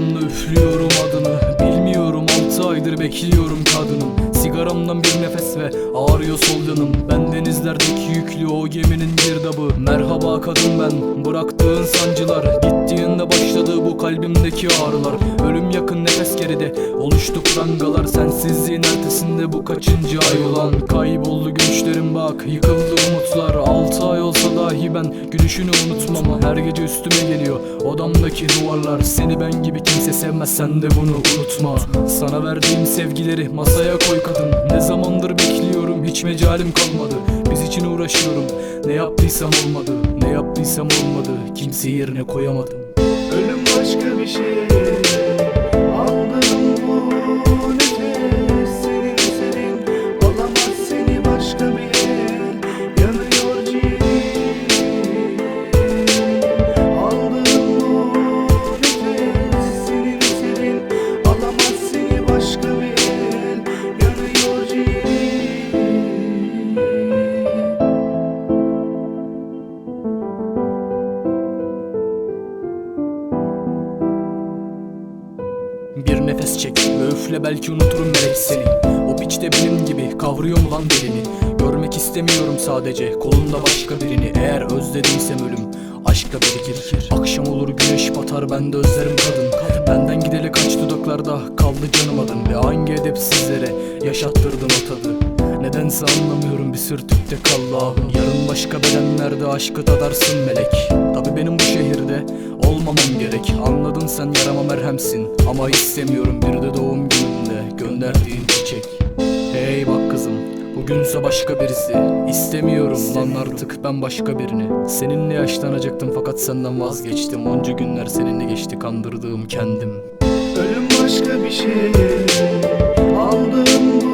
Dumanla üflüyorum adını. Bilmiyorum 6 aydır bekliyorum kadını sol yanım Ben denizlerdeki yüklü o geminin girdabı Merhaba kadın ben Bıraktığın sancılar. Gittiğinde başladı bu kalbimdeki ağrılar. Ölüm yakın nefes geride. Oluştu prangalar Sensizliğin ertesinde bu kaçıncı ay ulan? Kayboldu gülüşlerim bak Yıkıldı umutlar. Altı ay olsa dahi ben Gülüşünü unutmam. Her gece üstüme geliyor Odamdaki duvarlar. Seni ben gibi kimse sevmez sen de bunu unutma. Sana verdiğim sevgileri masaya koy kadın Ne zamandır bekliyorum hiç mecalim kalmadı. Biz için uğraşıyorum Ne yaptıysam olmadı. Ne yaptıysam olmadı Kimseyi yerine koyamadım. Ölüm başka bir şey Bir nefes çek. Ve üfle belki unuturum melek seni. O piç de benim gibi kavruyor mu lan derini Görmek istemiyorum sadece kolunda başka birini. Eğer özlediysem ölüm aşkla birikir Akşam olur güneş batar ben de özlerim kadın. Benden gideli kaç dudaklarda kaldı canım adın. Ve hangi edepsizlere yaşattırdın o tadı? Nedense anlamıyorum bir sürtükte kal ahım. Yarın başka bedenlerde aşkı tadarsın melek. Tabi benim bu Anladın sen yarama merhemsin. Ama istemiyorum bir de doğum gününde gönderdiğin çiçek Hey bak kızım Bugünse başka birisi. İstemiyorum lan artık ben başka birini. Seninle yaşlanacaktım fakat senden vazgeçtim. Onca günler seninle geçti kandırdığım kendim. Ölüm başka bir şey. Aldığım